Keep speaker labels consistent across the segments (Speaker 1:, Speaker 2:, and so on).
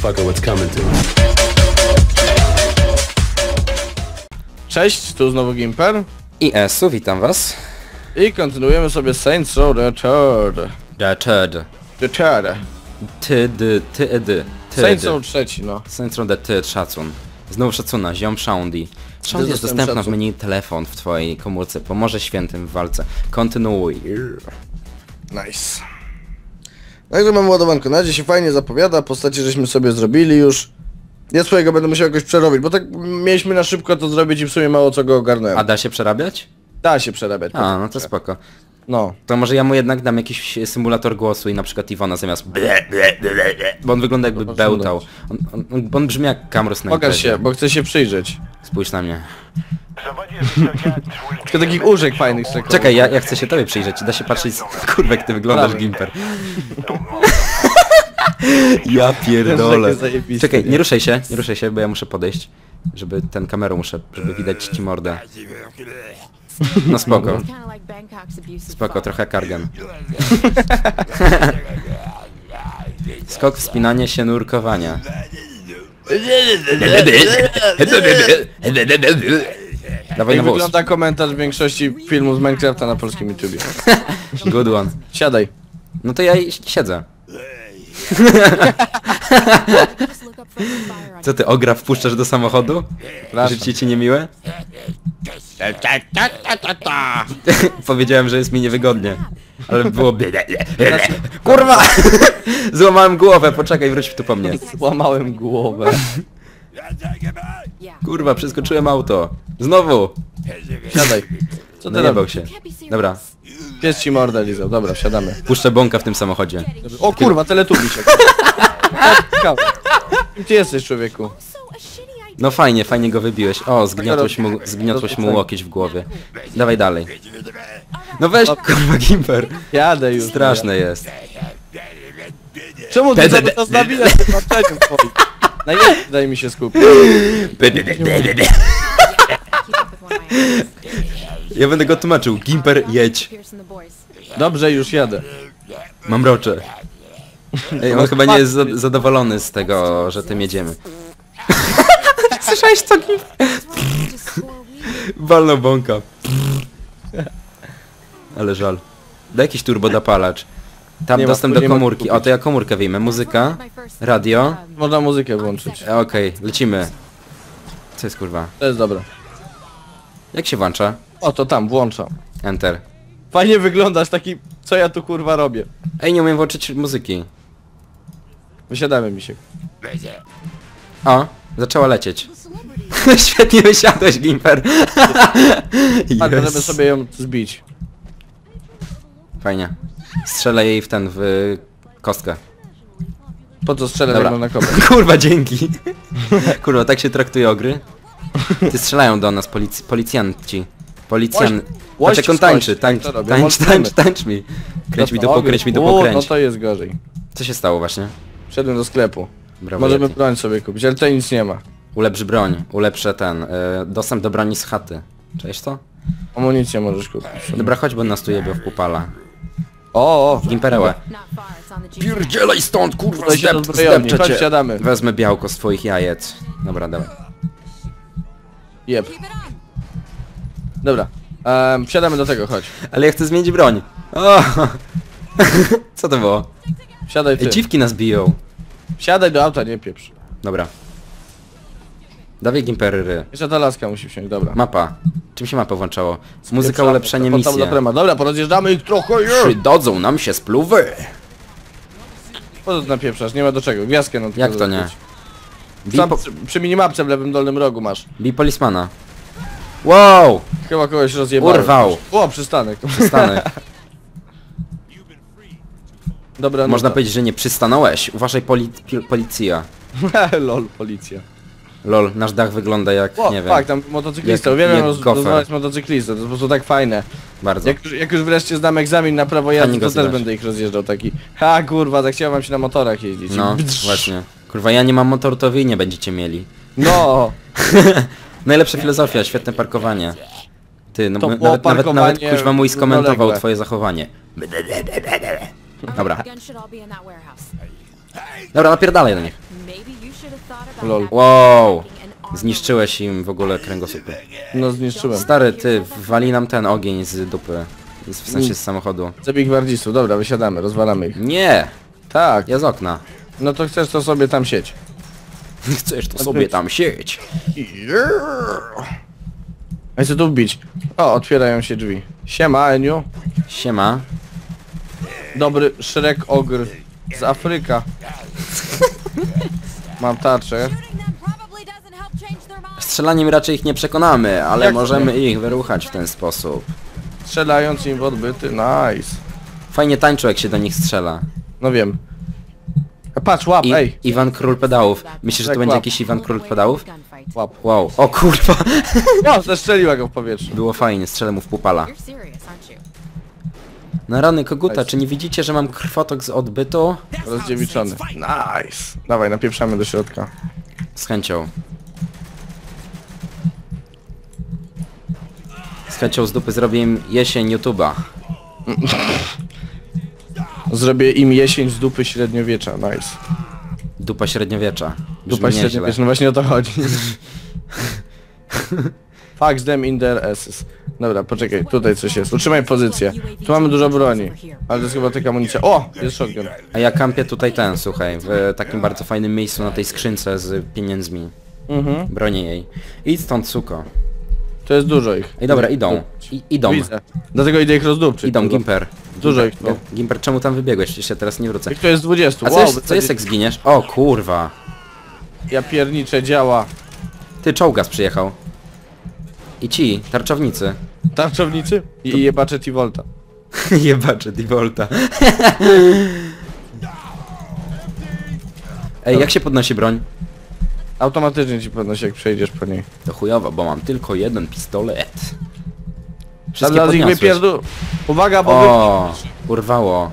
Speaker 1: motherfucker what's coming to.
Speaker 2: Cześć, tu znowu Gimper
Speaker 3: I Esu, witam was.
Speaker 2: i kontynuujemy sobie Saints Row The Third.
Speaker 3: Richard.
Speaker 2: The Third.
Speaker 3: Ty, dy, ty, edy. Ty,
Speaker 2: Saints. Row trzeci, no.
Speaker 3: Saints Row the ty, szacun. Znowu szacuna, ziom Shandy. Shandy jest dostępna w menu telefon w twojej komórce. Pomoże świętym w walce. Kontynuuj.
Speaker 2: Nice. Także mamy ładowanko. Na razie się fajnie zapowiada, postacie żeśmy sobie zrobili już. Ja swojego będę musiał jakoś przerobić, bo tak mieliśmy na szybko to zrobić i w sumie mało co go ogarnąłem.
Speaker 3: A da się przerabiać?
Speaker 2: Da się przerabiać.
Speaker 3: A, no to spoko.
Speaker 2: No.
Speaker 3: To może ja mu jednak dam jakiś symulator głosu i na przykład Iwona zamiast ble, ble, ble, ble, bo on wygląda jakby bełtał. On, on, on, brzmi jak Kamrus na
Speaker 2: Pokaż się, bo chcę się przyjrzeć.
Speaker 3: Spójrz na mnie.
Speaker 2: Tylko takich użyk fajnych czekam.
Speaker 3: Czekaj, ja, ja chcę się tobie przyjrzeć. Da się patrzeć, kurwa, jak ty wyglądasz. Gimper. ja pierdolę. Czekaj,
Speaker 2: nie?
Speaker 3: nie ruszaj się, nie ruszaj się, bo ja muszę podejść. Żeby ten kamerą muszę, żeby widać ci mordę. No spoko, spoko, trochę kargan. Skok, wspinanie się, nurkowania. Dawaj
Speaker 2: Jak
Speaker 3: na wóz.
Speaker 2: wygląda komentarz większości filmów z Minecrafta na polskim YouTubie.
Speaker 3: Good one.
Speaker 2: Siadaj.
Speaker 3: No to ja i- siedzę. Co ty, ogra wpuszczasz do samochodu? Życie ci niemiłe? Powiedziałem, że jest mi niewygodnie. Ale było... Kurwa! Złamałem głowę, poczekaj, wróć tu po mnie.
Speaker 2: Złamałem głowę.
Speaker 3: Kurwa, przeskoczyłem auto. Znowu!
Speaker 2: Siadaj. Co ty
Speaker 3: No nie bał
Speaker 2: robisz?
Speaker 3: się. Dobra,
Speaker 2: Pies ci mordę lizał. Dobra, siadamy.
Speaker 3: puszczę bąka w tym samochodzie.
Speaker 2: O kurwa, jesteś, człowieku?
Speaker 4: A shitty idea.
Speaker 3: No fajnie, fajnie go wybiłeś. O, zgniotłeś mu, zgniotłeś mu łokieć w głowie. Dawaj dalej. No weź, kurwa, Gimper.
Speaker 2: Jadę już.
Speaker 3: Straszne jest.
Speaker 2: Czemu ty to, to twoim? Na jednym daj mi się skupić.
Speaker 3: Ja będę go tłumaczył. Gimper, jedź.
Speaker 2: Dobrze, już jadę.
Speaker 3: Mam rocze. Ej, on chyba nie jest za zadowolony z tego, że tym jedziemy. Słyszałeś
Speaker 4: weed.
Speaker 3: Walno bąka. Ale żal. Daj jakiś turbodopalacz. Tam
Speaker 2: Nie ma,
Speaker 3: dostęp do komórki. O, to ja komórkę wyjmę. Muzyka, radio.
Speaker 2: Można muzykę włączyć.
Speaker 3: E, Okej, lecimy. Co jest kurwa?
Speaker 2: To jest dobre.
Speaker 3: Jak się włącza?
Speaker 2: O, to tam, włączam.
Speaker 3: Enter.
Speaker 2: Fajnie wyglądasz, taki... Co ja tu kurwa robię?
Speaker 3: Ej, nie umiem włączyć muzyki.
Speaker 2: Wysiadamy mi się.
Speaker 3: O, zaczęła lecieć. Świetnie wysiadłeś, Gimper.
Speaker 2: A, to żeby sobie ją zbić.
Speaker 3: Fajnie. Strzelę jej w ten, w kostkę.
Speaker 2: Po co strzelę
Speaker 3: Dobra.
Speaker 2: na kopę?
Speaker 3: Kurwa, dzięki. Kurwa, tak się traktuje ogry? Ty strzelają do nas polic policjanci. Policjan...
Speaker 2: Łoś-
Speaker 3: Patrz jak on tańczy, tańcz,
Speaker 2: robię,
Speaker 3: tańcz, tańcz, tańcz mi. Kręć mi
Speaker 2: No to
Speaker 3: dupą, kręć mi dupą,
Speaker 2: U, No
Speaker 3: kręć.
Speaker 2: to jest gorzej.
Speaker 3: Co się stało właśnie?
Speaker 2: Wszedłem do sklepu.
Speaker 3: Brawo,
Speaker 2: Możemy
Speaker 3: Yeti.
Speaker 2: broń sobie kupić, ale tutaj nic nie ma.
Speaker 3: Ulepsz broń, ulepszę ten, y, dostęp do broni z chaty. Cześć to?
Speaker 2: Amunicję możesz kupić.
Speaker 3: Dobra, chodź, bo nas tu jebie w pupala.
Speaker 2: O, o!
Speaker 4: G.
Speaker 3: Pierdzielaj stąd, kurwa,
Speaker 2: Tutaj się
Speaker 3: zdep, zdepczę
Speaker 2: Chodź,
Speaker 3: cię.
Speaker 2: siadamy.
Speaker 3: Wezmę białko z twoich jajec. Dobra, dawaj.
Speaker 2: Jeb. Dobra. Um, wsiadamy do tego, chodź.
Speaker 3: Ale ja chcę zmienić broń. O! Co to było?
Speaker 2: Siadaj ty.
Speaker 3: Ej, dziwki nas biją.
Speaker 2: Siadaj do auta, nie pieprz.
Speaker 3: Dobra. Dawaj Gimperyry.
Speaker 2: Jeszcze ta laska musi wsiąść, dobra.
Speaker 3: Mapa. Czym się mapa włączało? Muzyka ulepszenie misji.
Speaker 2: Dobra, porozjeżdżamy ich trochę już.
Speaker 3: Przydodzą nam się spluwy.
Speaker 2: Po co tu napieprzasz? Nie ma do czego. Gwiazdkę tylko
Speaker 3: Jak to nie? Bij, po,
Speaker 2: przy, przy minimapce w lewym dolnym rogu masz.
Speaker 3: bij polismana. Wow!
Speaker 2: Chyba kogoś rozjebałem.
Speaker 3: Urwał.
Speaker 2: O, przystanek.
Speaker 3: Stanę.
Speaker 2: Dobra, no
Speaker 3: Można
Speaker 2: to-
Speaker 3: powiedzieć, że nie przystanąłeś. Uważaj poli pil- policja.
Speaker 2: Lol, policja.
Speaker 3: Lol, nasz dach wygląda jak,
Speaker 2: O,
Speaker 3: nie wiem,
Speaker 2: tak, tam motocyklista.
Speaker 3: Jak-
Speaker 2: Uwielbiam
Speaker 3: jak
Speaker 2: roz,
Speaker 3: gofer.
Speaker 2: rozmawiać z motocyklistą, to jest po prostu tak fajne.
Speaker 3: bardzo.
Speaker 2: Jak, już- jak już wreszcie zdam egzamin na prawo jazdy,
Speaker 3: go
Speaker 2: to też będę ich rozjeżdżał taki. Ha kurwa, tak chciałem się na motorach jeździć.
Speaker 3: No,
Speaker 2: Bdrz.
Speaker 3: właśnie. Kurwa, ja nie mam motoru, to wy nie będziecie mieli.
Speaker 2: No,
Speaker 3: Najlepsza filozofia, świetne parkowanie. Ty, no,
Speaker 2: To było
Speaker 3: nawet, nawet, nawet
Speaker 2: parkowanie
Speaker 3: kuźwa mój skomentował
Speaker 2: równoległe.
Speaker 3: twoje zachowanie. Dobra. Dobra, napierdalaj na nich.
Speaker 2: Lol.
Speaker 3: Wow. Zniszczyłeś im w ogóle kręgosłupy.
Speaker 2: No zniszczyłem.
Speaker 3: Stary, ty, wali nam ten ogień z dupy. Z- W sensie z samochodu.
Speaker 2: Zabij gwardzistów, dobra, wysiadamy, rozwalamy ich.
Speaker 3: Nie!
Speaker 2: Tak,
Speaker 3: Ja z okna.
Speaker 2: no to chcesz to sobie tam sieć.
Speaker 3: Chcesz to sobie tam sieć.
Speaker 2: A chcę tu wbić. O, otwierają się drzwi. Siema, Eniu.
Speaker 3: Siema.
Speaker 2: Dobry Shrek Ogr z Afryka. Mam tarczę.
Speaker 3: Strzelaniem raczej ich nie przekonamy, ale
Speaker 2: Jak
Speaker 3: możemy ich wyruchać w ten sposób.
Speaker 2: Strzelając im w odbyty, nice.
Speaker 3: Fajnie tańczą jak się do nich strzela.
Speaker 2: No wiem. A patrz, łap,
Speaker 3: I,
Speaker 2: ej.
Speaker 3: Iwan Król Pedałów. Myślisz, że to
Speaker 2: Tak,
Speaker 3: będzie
Speaker 2: łap.
Speaker 3: jakiś Iwan Król Pedałów?
Speaker 2: Łap.
Speaker 3: Wow. O kurwa.
Speaker 2: O, zestrzeliła go w powietrzu.
Speaker 3: Było fajnie, strzelę mu w pupala.
Speaker 4: You're serious?
Speaker 3: Na rany koguta, czy nie widzicie, że mam krwotok z odbytu?
Speaker 2: Rozdziewiczony. Nice. Dawaj, napieprzamy do środka.
Speaker 3: Z chęcią. Z chęcią z dupy zrobię im jesień YouTube'a.
Speaker 2: Zrobię im jesień z dupy średniowiecza, nice.
Speaker 3: Dupa średniowiecza.
Speaker 2: Dupa
Speaker 3: Brzmi nieźle.
Speaker 2: średniowiecza, no właśnie o to chodzi. Fax them in their asses. Dobra, poczekaj, tutaj coś jest. Utrzymaj pozycję. Tu mamy dużo broni. Ale to jest chyba taka amunicja. O! Jest shotgun.
Speaker 3: A ja kampię tutaj ten, słuchaj, w takim bardzo fajnym miejscu na tej skrzynce z pieniędzmi.
Speaker 2: Mhm.
Speaker 3: Bronię jej. Idź stąd, suko.
Speaker 2: To jest dużo ich.
Speaker 3: Ej, dobra, idą. I, idą.
Speaker 2: Widzę. Dlatego idę ich rozdupczyć.
Speaker 3: Idą,
Speaker 2: Dużo.
Speaker 3: Gimper.
Speaker 2: Dużo ich tu.
Speaker 3: Gimper, czemu tam wybiegłeś? Ja teraz nie wrócę.
Speaker 2: Ich to jest 20.
Speaker 3: A co
Speaker 2: wow,
Speaker 3: jest, co jest jak zginiesz? O kurwa.
Speaker 2: Ja pierniczę działa.
Speaker 3: Ty, czołgaz przyjechał. I ci, tarczownicy.
Speaker 2: Tarczownicy i jebacze T-Volta.
Speaker 3: Jebacze Divolta. Ej, jak się podnosi broń?
Speaker 2: Automatycznie ci podnosi jak przejdziesz po niej.
Speaker 3: To chujowo, bo mam tylko jeden pistolet.
Speaker 2: Zaraz ich wypierdu... Uwaga, bo wy...
Speaker 3: O, urwało.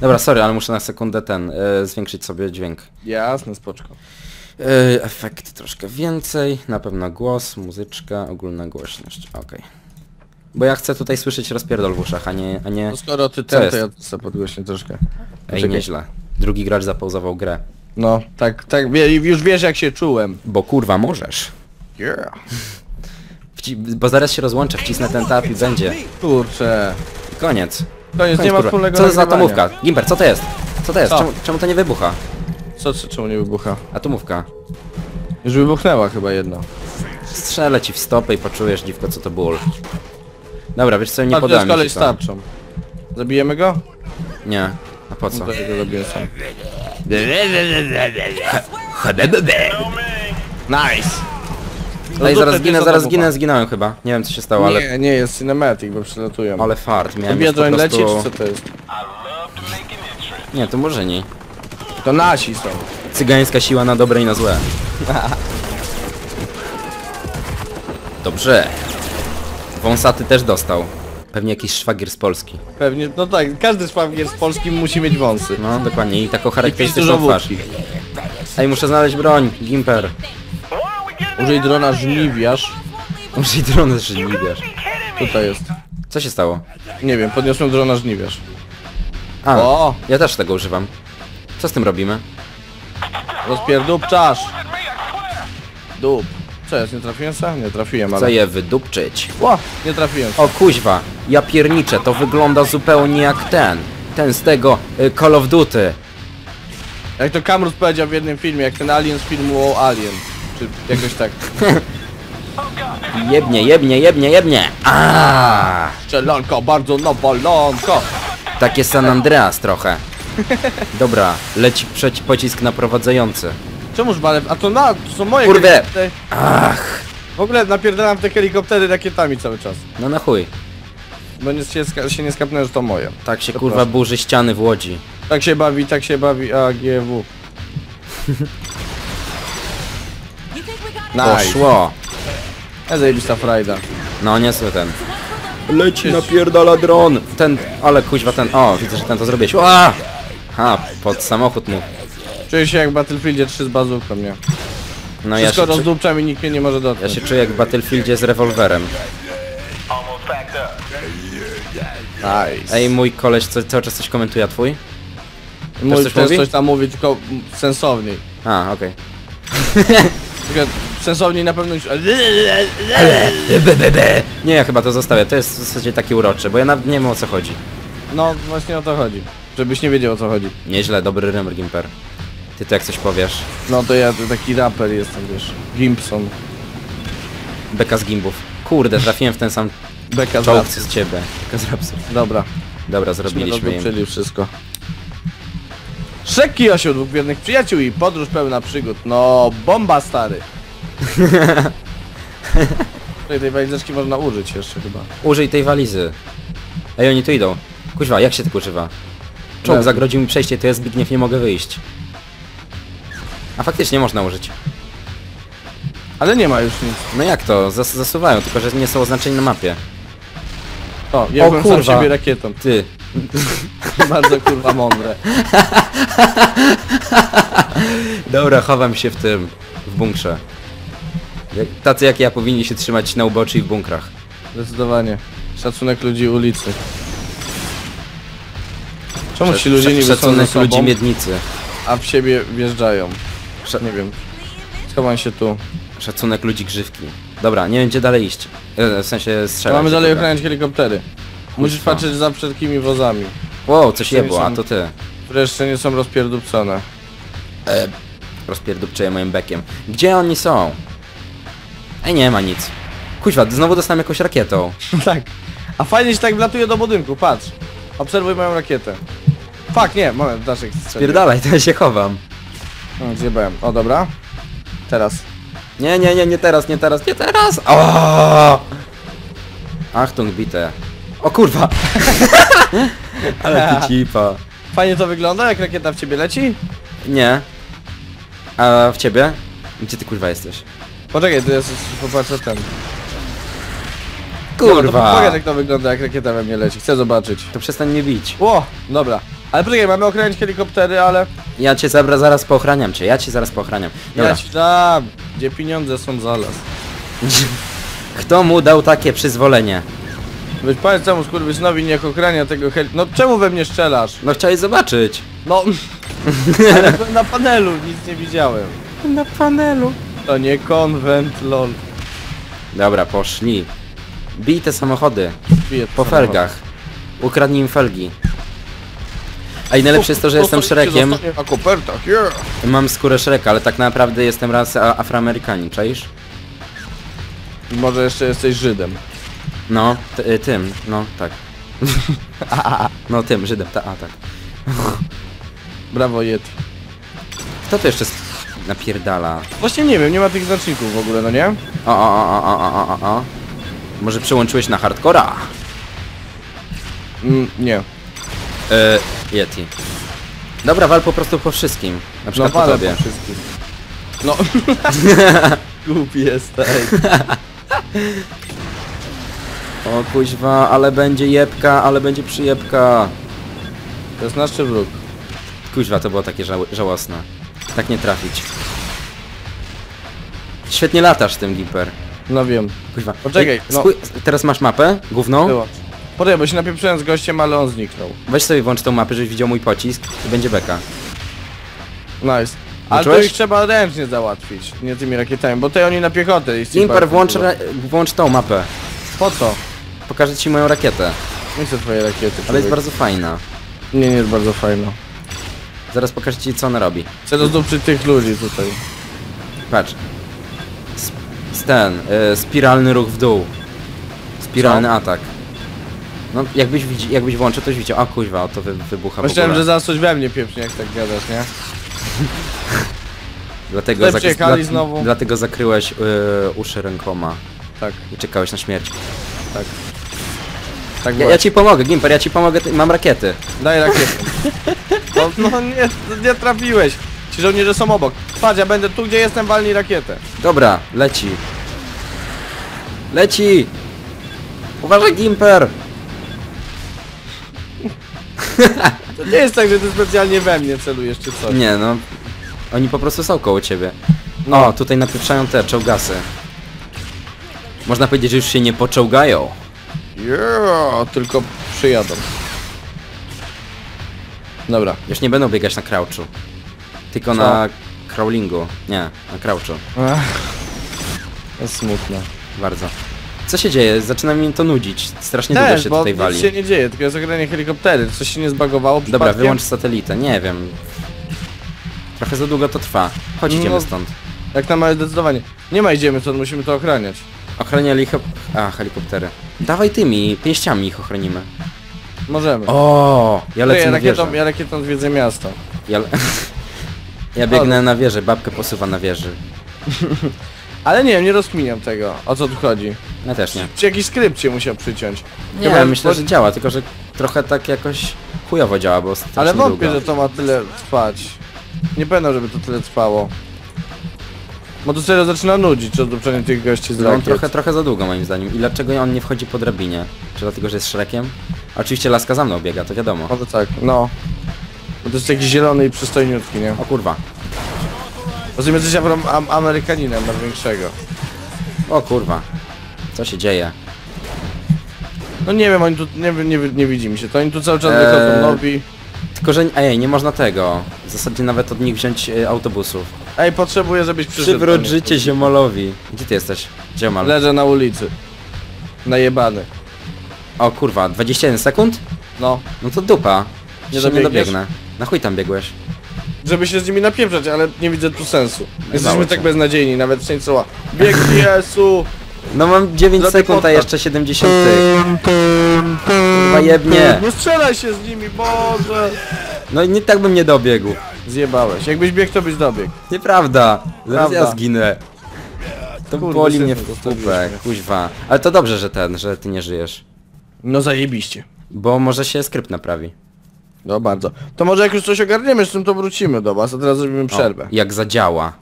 Speaker 3: Dobra, sorry, ale muszę na sekundę ten, e, zwiększyć sobie dźwięk.
Speaker 2: Jasne, spoczko.
Speaker 3: E, efekt troszkę więcej, na pewno głos, muzyczka, ogólna głośność, okej. Bo ja chcę tutaj słyszeć rozpierdol w uszach, a nie, a nie...
Speaker 2: No skoro ty ten, to ja sobie podgłośnię troszkę.
Speaker 3: Ej,
Speaker 2: Poczekaj.
Speaker 3: nieźle. Drugi gracz zapauzował grę.
Speaker 2: No, tak, tak, wie, już wiesz jak się czułem.
Speaker 3: Bo kurwa możesz.
Speaker 2: Yeah.
Speaker 3: Wci bo zaraz się rozłączę, wcisnę ten tab i będzie.
Speaker 2: Kurczę.
Speaker 3: I koniec.
Speaker 2: Koniec, nie
Speaker 3: Koniec,
Speaker 2: ma
Speaker 3: kurwa.
Speaker 2: wspólnego
Speaker 3: Co to za
Speaker 2: nagrywania.
Speaker 3: atomówka? Gimper, co to jest? Co to jest?
Speaker 2: Co?
Speaker 3: Czemu, czemu to nie wybucha?
Speaker 2: Co, co, czemu nie wybucha?
Speaker 3: Atomówka.
Speaker 2: Już wybuchnęła chyba jedna.
Speaker 3: Strzelę ci w stopę i poczujesz dziwko co to ból. Dobra, wiesz co, nie podałem
Speaker 2: jest kolej
Speaker 3: ci
Speaker 2: z
Speaker 3: to.
Speaker 2: tarczą. Zabijemy go?
Speaker 3: Nie. A po co?
Speaker 2: No to ja go zabiję sam. Nice!
Speaker 3: Ej, zaraz
Speaker 2: dupę
Speaker 3: zginę,
Speaker 2: bierz
Speaker 3: zaraz
Speaker 2: od
Speaker 3: zginę, zginąłem chyba. Nie wiem co się stało, ale...
Speaker 2: Nie, nie jest cinematic, bo przylatują.
Speaker 3: Ale fart, miałem
Speaker 2: To
Speaker 3: już po
Speaker 2: biedroń leci,
Speaker 3: prostu...
Speaker 2: czy co to jest?
Speaker 3: Nie, to murzyni.
Speaker 2: To nasi są.
Speaker 3: Cygańska siła na dobre i na złe. Dobrze. Wąsaty też dostał. Pewnie jakiś szwagier z Polski.
Speaker 2: Pewnie, no tak, każdy szwagier z Polski musi mieć wąsy.
Speaker 3: No, dokładnie. I taką charakterystyczną twarz. Ej, muszę znaleźć broń. Gimper.
Speaker 2: Użyj drona żniwiarz.
Speaker 3: Muszę dronę żniwiarz.
Speaker 2: Tutaj jest.
Speaker 3: Co się stało?
Speaker 2: Nie wiem, podniosłem drona żniwiarz.
Speaker 3: A,
Speaker 2: O!
Speaker 3: ja też tego używam. Co z tym robimy?
Speaker 2: Rozpierdupczasz! Dup. Co jest, nie trafiłem sam? Nie trafiłem, ale...
Speaker 3: je wydupczyć?
Speaker 2: Ło, nie trafiłem.
Speaker 3: O kuźwa, ja pierniczę, to wygląda zupełnie jak ten. Ten z tego y, Call of Duty.
Speaker 2: Jak to Kamrus powiedział w jednym filmie, jak ten alien z filmu o Alien. Czy jakoś tak.
Speaker 3: Jebnie, jebnie, jebnie, jebnie. A,
Speaker 2: Strzelanko, bardzo na balonko!
Speaker 3: Takie San Andreas trochę. Dobra, leci przeci pocisk naprowadzający.
Speaker 2: Czemuż walę? A to na, to są moje
Speaker 3: Kurwę.
Speaker 2: helikoptery.
Speaker 3: Ach,
Speaker 2: W ogóle napierdalam te helikoptery rakietami cały czas.
Speaker 3: no na chuj.
Speaker 2: Bo nie, się, ska- się nie skapnę, że to moje.
Speaker 3: Tak się kurwa burzy ściany w Łodzi.
Speaker 2: Tak się bawi, tak się bawi AGW.
Speaker 4: You think we got it?
Speaker 2: Nice.
Speaker 3: Poszło.
Speaker 2: Ja zajebista frajda.
Speaker 3: No niezły ten. Leci napierdala dron. Ten, ale kuźwa ten, o widzę, że ten to zrobiłeś. Ła! Ha, pod samochód mu.
Speaker 2: Czuję się jak w Battlefieldzie 3 z bazooką, nie?
Speaker 3: No ja
Speaker 2: Wszystko
Speaker 3: czu,
Speaker 2: rozdupczam i nikt mnie nie może
Speaker 3: ja
Speaker 2: dotknąć.
Speaker 3: się czuję jak w Battlefieldzie z rewolwerem.
Speaker 2: Nice.
Speaker 3: Ej, mój koleś co, cały czas coś komentuje, a twój?
Speaker 2: Mój
Speaker 3: coś mówi?
Speaker 2: coś tam mówi, tylko sensowniej.
Speaker 3: A, okej.
Speaker 2: Tylko sensowniej na pewno niż...
Speaker 3: Nie, ja chyba to zostawię, to jest w zasadzie takie urocze, bo ja nawet nie wiem o co chodzi.
Speaker 2: No właśnie o to chodzi. Żebyś nie wiedział o co chodzi.
Speaker 3: Nieźle, dobry rymer, Gimper. Ty to jak coś powiesz.
Speaker 2: No to ja to taki raper jestem, wiesz. Gimpson.
Speaker 3: Beka z gimbów. Kurde, trafiłem w ten sam
Speaker 2: Beka z
Speaker 3: czołg z ciebie. Beka z rapsów.
Speaker 2: Dobra.
Speaker 3: Dobra,
Speaker 2: Zrobiliśmy
Speaker 3: im.
Speaker 2: wszystko. Szeki osioł dwóch wiernych przyjaciół i podróż pełna przygód. No, bomba stary. Tutaj tej walizeczki można użyć jeszcze chyba.
Speaker 3: Użyj tej walizy. Ej, oni tu idą. Kuźwa, jak się tego używa? Czołg
Speaker 2: Nie.
Speaker 3: zagrodził mi przejście, to ja Zbigniew nie mogę wyjść. A faktycznie można użyć.
Speaker 2: Ale nie ma już nic.
Speaker 3: No jak to? Zas zasuwają, tylko że nie są oznaczeni na mapie.
Speaker 2: O, ja
Speaker 3: O, kurwa.
Speaker 2: siebie rakietą.
Speaker 3: Ty.
Speaker 2: Bardzo kurwa mądre.
Speaker 3: Dobra, chowam się w tym, w bunkrze. Jak, tacy jak ja powinni się trzymać na uboczy i w bunkrach.
Speaker 2: Zdecydowanie. Szacunek ludzi ulicy. Czemu ci ludzie ze
Speaker 3: Szacunek
Speaker 2: sobą,
Speaker 3: ludzi miednicy.
Speaker 2: a w siebie wjeżdżają?
Speaker 3: Sz
Speaker 2: Nie wiem. Schowam się tu.
Speaker 3: szacunek ludzi grzywki. Dobra, nie gdzie dalej iść. E, W sensie strzelać.
Speaker 2: Mamy dalej ochraniać helikoptery. Musisz
Speaker 3: Kurwa.
Speaker 2: patrzeć za wszelkimi wozami,
Speaker 3: Wow, coś
Speaker 2: Wszędzie
Speaker 3: jebło, a to ty.
Speaker 2: które jeszcze nie są rozpierdupcone.
Speaker 3: Rozpierdupczuję moim bekiem. Gdzie oni są? Ej, nie ma nic. Kuźwa, znowu dostałem jakąś rakietą.
Speaker 2: tak. A fajnie się tak wlatuje do budynku, patrz. Obserwuj moją rakietę. Fuck, nie, moment, Daszek strzelił.
Speaker 3: Spierdalaj, to ja się chowam.
Speaker 2: No, zjebałem. O, dobra. Teraz.
Speaker 3: Nie, nie, nie, nie teraz, nie teraz, nie teraz! O! Achtung, bite. O kurwa! Ale ty cipa.
Speaker 2: Fajnie to wygląda, jak rakieta w ciebie leci?
Speaker 3: Nie. A w ciebie? Gdzie ty kurwa jesteś?
Speaker 2: Poczekaj, ja sobie popatrzę ten. No, to
Speaker 3: Kurwa!
Speaker 2: pokaż jak to wygląda, jak rakieta we mnie leci. Chcę zobaczyć.
Speaker 3: To przestań mnie bić.
Speaker 2: Ło, dobra. Ale poczekaj, mamy ochronić helikoptery, ale...
Speaker 3: Ja cię zabra, zaraz poochraniam cię, ja cię zaraz poochraniam. Dobra.
Speaker 2: Ja ci dam. Gdzie pieniądze są za las.
Speaker 3: Kto mu dał takie przyzwolenie?
Speaker 2: Weź powiedz temu skurwysynowi niech ochrania tego heli... No czemu we mnie strzelasz?
Speaker 3: No chciałeś zobaczyć.
Speaker 2: No... ale byłem na panelu, nic nie widziałem.
Speaker 3: Na panelu.
Speaker 2: To nie konwent, lol.
Speaker 3: Dobra, poszli. Bij te samochody.
Speaker 2: Piję
Speaker 3: Po felgach. Ukradnij im felgi. A i najlepsze jest to, że jestem Shrekiem.
Speaker 2: Na kopertach, yeah.
Speaker 3: Mam skórę Shreka, ale tak naprawdę jestem rasy afroamerykanin, czaisz?
Speaker 2: I może jeszcze jesteś Żydem.
Speaker 3: No, ty, y, tym, no, tak. No tym, Żydem, ta, a tak.
Speaker 2: Brawo Yeti.
Speaker 3: Kto to jeszcze napierdala?
Speaker 2: Właśnie nie wiem, nie ma tych znaczników w ogóle, no nie?
Speaker 3: O, o, o, o, o, o, o. Może przełączyłeś na hardcora?
Speaker 2: Mm, nie.
Speaker 3: E, Yeti. Dobra, wal po prostu po wszystkim. Na
Speaker 2: No
Speaker 3: przykład po
Speaker 2: walę
Speaker 3: tobie.
Speaker 2: po wszystkim. No. Głupi jesteś.
Speaker 3: O kuźwa, ale będzie jebka, ale będzie przyjebka.
Speaker 2: To jest nasz wróg?
Speaker 3: Kuźwa, to było takie żał żałosne. Tak nie trafić. Świetnie latasz tym Gimper.
Speaker 2: No wiem.
Speaker 3: Kuźwa.
Speaker 2: Poczekaj,
Speaker 3: Ej,
Speaker 2: no.
Speaker 3: Teraz masz mapę? Główną?
Speaker 2: Wyłącz. Poczekaj, bo się napieprzyłem z gościem, ale on zniknął.
Speaker 3: Weź sobie włącz tą mapę, żebyś widział mój pocisk i będzie beka.
Speaker 2: Nice. Ale to ich trzeba ręcznie załatwić, nie tymi rakietami, bo tutaj oni na piechotę i
Speaker 3: Gimper, włącz, ra- włącz tą mapę.
Speaker 2: Po co?
Speaker 3: Pokażę ci moją rakietę.
Speaker 2: Nie chcę twojej rakiety.
Speaker 3: Ale jest
Speaker 2: człowiek.
Speaker 3: bardzo fajna.
Speaker 2: Nie, nie jest bardzo fajna.
Speaker 3: Zaraz pokażę ci co ona robi.
Speaker 2: Chcę rozdupczyć tych ludzi tutaj.
Speaker 3: Patrz. S s- ten, y, spiralny ruch w dół. Spiralny atak. No, jakbyś, widzi, jakbyś włączył, toś widział. A kuźwa, o to wy, wybucha w
Speaker 2: Myślałem,
Speaker 3: ogóle.
Speaker 2: że zaraz coś we mnie pieprznie, jak tak gadasz, nie?
Speaker 3: Dlatego,
Speaker 2: Tutaj przyjechali znowu.
Speaker 3: dlatego zakryłeś y, uszy rękoma
Speaker 2: Tak,
Speaker 3: i czekałeś na śmierć.
Speaker 2: tak. Tak
Speaker 3: Ja, ja ci pomogę, Gimper, ja ci pomogę, ty, mam rakiety.
Speaker 2: Daj rakietę. No, no nie, nie trafiłeś. Ci żołnierze są obok. Patrz, ja będę tu, gdzie jestem, walnij rakietę.
Speaker 3: Dobra, leci. Leci! Uważaj, Gimper!
Speaker 2: To nie jest tak, że ty specjalnie we mnie celujesz, czy coś.
Speaker 3: Nie no, oni po prostu są koło ciebie.
Speaker 2: No.
Speaker 3: Tutaj napieprzają te czołgasy. Można powiedzieć, że już się nie poczołgają.
Speaker 2: Yeah, tylko przyjadą. Dobra.
Speaker 3: Już nie będą biegać na crouchu. Tylko
Speaker 2: Co?
Speaker 3: na crawlingu. Nie, na crouchu.
Speaker 2: Ach, to smutne.
Speaker 3: Bardzo. Co się dzieje? Zaczyna mi to nudzić. Strasznie
Speaker 2: Też,
Speaker 3: się
Speaker 2: bo
Speaker 3: tutaj
Speaker 2: nic
Speaker 3: wali.
Speaker 2: się nie dzieje, tylko jest zagranie helikoptery. Coś się nie zbagowało
Speaker 3: Dobra,
Speaker 2: przypadkiem?
Speaker 3: wyłącz satelitę. Nie wiem. Trochę za długo to trwa. Chodź,
Speaker 2: No.
Speaker 3: idziemy stąd.
Speaker 2: Jak na małe zdecydowanie. Nie ma idziemy stąd, musimy to ochraniać.
Speaker 3: Ochraniali he... A, helikoptery. Dawaj tymi, pięściami ich ochronimy.
Speaker 2: Możemy.
Speaker 3: O, ja lecę
Speaker 2: ja
Speaker 3: na wieżę.
Speaker 2: rakietą, ja rakietą zwiedzę miasto.
Speaker 3: Ja, le- ja biegnę na wieżę, babkę posuwa na wieży.
Speaker 2: Ale nie, nie rozkminiam tego. O co tu chodzi?
Speaker 3: Ja też nie.
Speaker 2: Czy jakiś skrypt się musiał przyciąć?
Speaker 3: Nie,
Speaker 2: Chyba-
Speaker 3: myślę, że działa, tylko że trochę tak jakoś chujowo działa, bo strasznie
Speaker 2: Ale wątpię,
Speaker 3: długo.
Speaker 2: że to ma tyle trwać. Nie pewno, żeby to tyle trwało. Bo to serio zaczyna nudzić odupczenie tych gości z
Speaker 3: No, on
Speaker 2: rakiet.
Speaker 3: trochę, trochę za długo moim zdaniem. I dlaczego on nie wchodzi po drabinie? Czy dlatego, że jest szrekiem? A Oczywiście laska za mną biega, to wiadomo.
Speaker 2: Może tak, no. Bo to jest taki zielony i przystojniutki, nie?
Speaker 3: O kurwa.
Speaker 2: Poza tym jesteś am am Amerykaninem największego.
Speaker 3: O kurwa. Co się dzieje?
Speaker 2: No nie wiem, oni tu, nie, nie, nie widzi mi się, to oni tu cały czas
Speaker 3: Eee.
Speaker 2: wychodzą nowi.
Speaker 3: Tylko, że ej, nie można tego. W zasadzie nawet od nich wziąć y, autobusów.
Speaker 2: Ej, potrzebuję, żebyś przyszedł.
Speaker 3: Przywróć życie ziomolowi. Gdzie ty jesteś? Ziomal.
Speaker 2: Leżę na ulicy. Najebany.
Speaker 3: O kurwa, 21 sekund?
Speaker 2: No.
Speaker 3: No to dupa.
Speaker 2: Nie
Speaker 3: nie dobiegnę. Na chuj tam biegłeś?
Speaker 2: Żeby się z nimi napieprzać, ale nie widzę tu sensu. Jesteśmy tak beznadziejni, nawet w Saintsoła. Bieg Jezu!
Speaker 3: No mam 9
Speaker 2: Zrobię
Speaker 3: sekund, a jeszcze 70 tych. Kurwa jebnie.
Speaker 2: Nie strzelaj się z nimi, Boże!
Speaker 3: No i nie tak bym nie dobiegł.
Speaker 2: Zjebałeś. Jakbyś biegł, to byś dobiegł.
Speaker 3: Nieprawda. Zaraz ja zginę. To
Speaker 2: Kurde,
Speaker 3: boli mnie w pupę, kuźwa. Ale to dobrze, że ten, że ty nie żyjesz.
Speaker 2: No zajebiście.
Speaker 3: Bo może się skrypt naprawi.
Speaker 2: No bardzo. To może jak już coś ogarniemy z tym, to wrócimy do was, a teraz zrobimy przerwę.
Speaker 3: O, jak zadziała,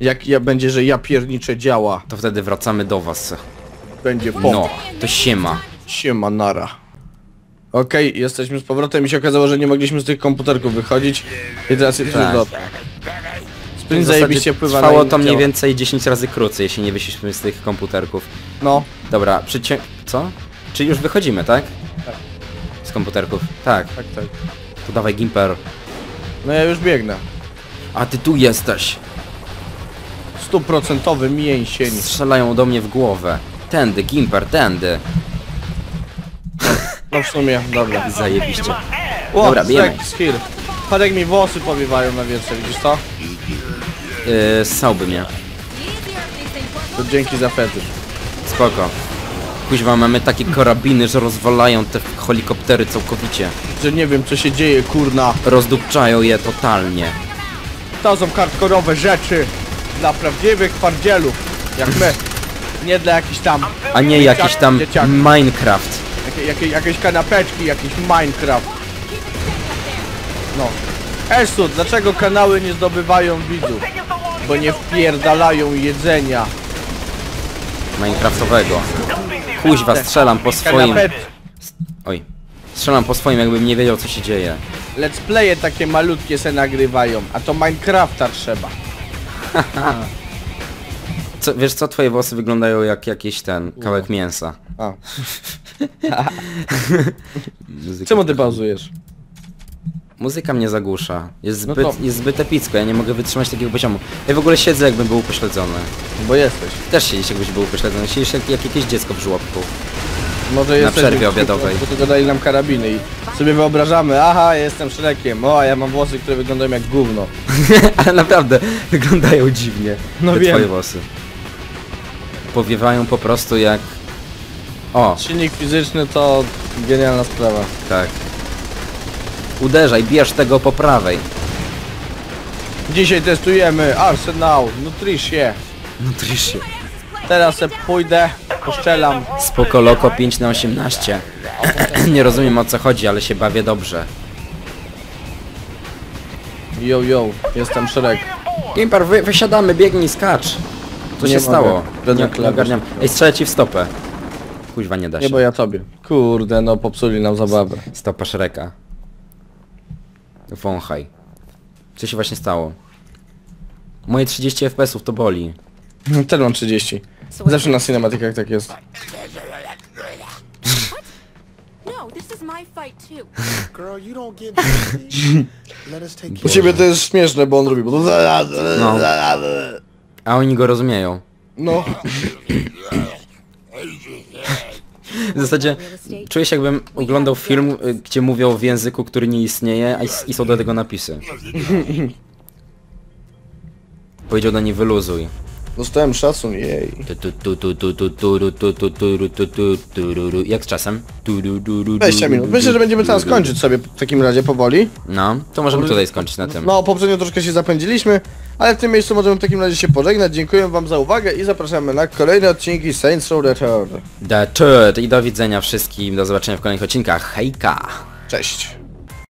Speaker 2: Jak ja będzie, że ja pierniczę działa,
Speaker 3: to wtedy wracamy do was.
Speaker 2: będzie pompa.
Speaker 3: No, to siema.
Speaker 2: Siema nara. Okej, jesteśmy z powrotem i się okazało, że nie mogliśmy z tych komputerków wychodzić. I teraz jest
Speaker 3: Tak.
Speaker 2: dobrze.
Speaker 3: W
Speaker 2: Sprint
Speaker 3: zasadzie
Speaker 2: zajebiście pływa
Speaker 3: trwało
Speaker 2: na
Speaker 3: to mniej więcej 10 razy krócej, jeśli nie wyszliśmy z tych komputerków.
Speaker 2: No,
Speaker 3: Dobra, przycię... Co? Czy już wychodzimy, tak? Z komputerków. Tak.
Speaker 2: tak, tak.
Speaker 3: To dawaj Gimper.
Speaker 2: No ja już biegnę.
Speaker 3: A ty tu jesteś.
Speaker 2: Stuprocentowy mięsień.
Speaker 3: Strzelają do mnie w głowę. Tędy, Gimper, tędy.
Speaker 2: No w sumie, dobra.
Speaker 3: Zajebiście.
Speaker 2: O,
Speaker 3: Dobra, bijemy.
Speaker 2: Patrz jak mi włosy powiewają na wietrze, widzisz to?
Speaker 3: Yy, ssałby mnie.
Speaker 2: To dzięki za fetysz.
Speaker 3: Spoko. Kuźwa, mamy takie karabiny, że rozwalają te helikoptery całkowicie.
Speaker 2: Że nie wiem co się dzieje, kurna.
Speaker 3: Rozdupczają je totalnie.
Speaker 2: To są hardkorowe rzeczy. Dla prawdziwych twardzielów. Jak my. Nie dla jakichś tam...
Speaker 3: A nie jakiś tam
Speaker 2: dzieciaków.
Speaker 3: Minecraft.
Speaker 2: Jakie, jakie, jakieś kanapeczki, jakiś Minecraft. No. Esu, dlaczego kanały nie zdobywają widzów? Bo nie wpierdalają jedzenia.
Speaker 3: Minecraftowego. Kuźwa, strzelam po swoim... Oj. Strzelam po swoim, jakbym nie wiedział co się dzieje.
Speaker 2: Let's playe takie malutkie se nagrywają, a to Minecrafta trzeba.
Speaker 3: Co, wiesz co, twoje włosy wyglądają jak jakiś ten, kawałek mięsa.
Speaker 2: A. Czemu ty pauzujesz?
Speaker 3: Muzyka mnie zagłusza. Jest
Speaker 2: No
Speaker 3: zbyt,
Speaker 2: to-
Speaker 3: jest zbyt epicko, ja nie mogę wytrzymać takiego poziomu. Ja w ogóle siedzę jakbym był upośledzony.
Speaker 2: Bo jesteś.
Speaker 3: Też siedzisz jakbyś był upośledzony, siedzisz jak, jak jakieś dziecko w żłobku.
Speaker 2: Może jesteś
Speaker 3: przerwie
Speaker 2: bo-
Speaker 3: obiadowej.
Speaker 2: Bo tylko dali nam karabiny i sobie wyobrażamy, aha, jestem Shrekiem, o, a ja mam włosy, które wyglądają jak gówno.
Speaker 3: Ale naprawdę wyglądają dziwnie.
Speaker 2: No
Speaker 3: te
Speaker 2: wiem.
Speaker 3: twoje włosy. Powiewają po prostu jak... O,
Speaker 2: Silnik fizyczny to genialna sprawa.
Speaker 3: tak. Uderzaj, bierz tego po prawej.
Speaker 2: Dzisiaj testujemy Arsenal Nutrition.
Speaker 3: Nutrition.
Speaker 2: Teraz se pójdę, poszczelam.
Speaker 3: Spoko Loko 5 na 18. nie rozumiem o co chodzi, ale się bawię dobrze.
Speaker 2: Yo, yo, jestem Shrek.
Speaker 3: Gimper, wy, wysiadamy, biegnij, skacz. Co
Speaker 2: Nie
Speaker 3: się
Speaker 2: mogę.
Speaker 3: stało?
Speaker 2: Będę
Speaker 3: Nie,
Speaker 2: klawisz.
Speaker 3: nie ogarniam. Ej, strzelę ci w stopę. Kuźwa, nie da się.
Speaker 2: Nie, bo ja tobie. Kurde, no popsuli nam zabawę.
Speaker 3: Stopa Shreka. Wąchaj. Co się właśnie stało? Moje 30 FPS-ów to boli.
Speaker 2: Ten mam 30. Zawsze na cinematykach tak jest.
Speaker 4: No, this is my fight too.
Speaker 5: Girl, you don't get busy. Let us take
Speaker 2: U ciebie to jest śmieszne, bo on robi... bo-
Speaker 3: No. A oni go rozumieją.
Speaker 2: No.
Speaker 3: W zasadzie czuję się jakbym oglądał film, y, gdzie mówią w języku, który nie istnieje, a i, i są do tego napisy. Powiedział do niej wyluzuj.
Speaker 2: Dostałem szacun, jej.
Speaker 3: Tu, tu, tu, tu, tu, tu, tu, tu, tu, tu, tu, tu, tururu. Jak z czasem? Tururu, tururu,
Speaker 2: 20 minut. Myślę, że będziemy teraz kończyć sobie w takim razie powoli.
Speaker 3: No, to możemy tutaj skończyć na tym.
Speaker 2: No, poprzednio troszkę się zapędziliśmy, ale w tym miejscu możemy w takim razie się pożegnać. Dziękuję wam za uwagę i zapraszamy na kolejne odcinki Saints Row Return.
Speaker 3: The Church i do widzenia wszystkim, do zobaczenia w kolejnych odcinkach. Hejka!
Speaker 2: Cześć.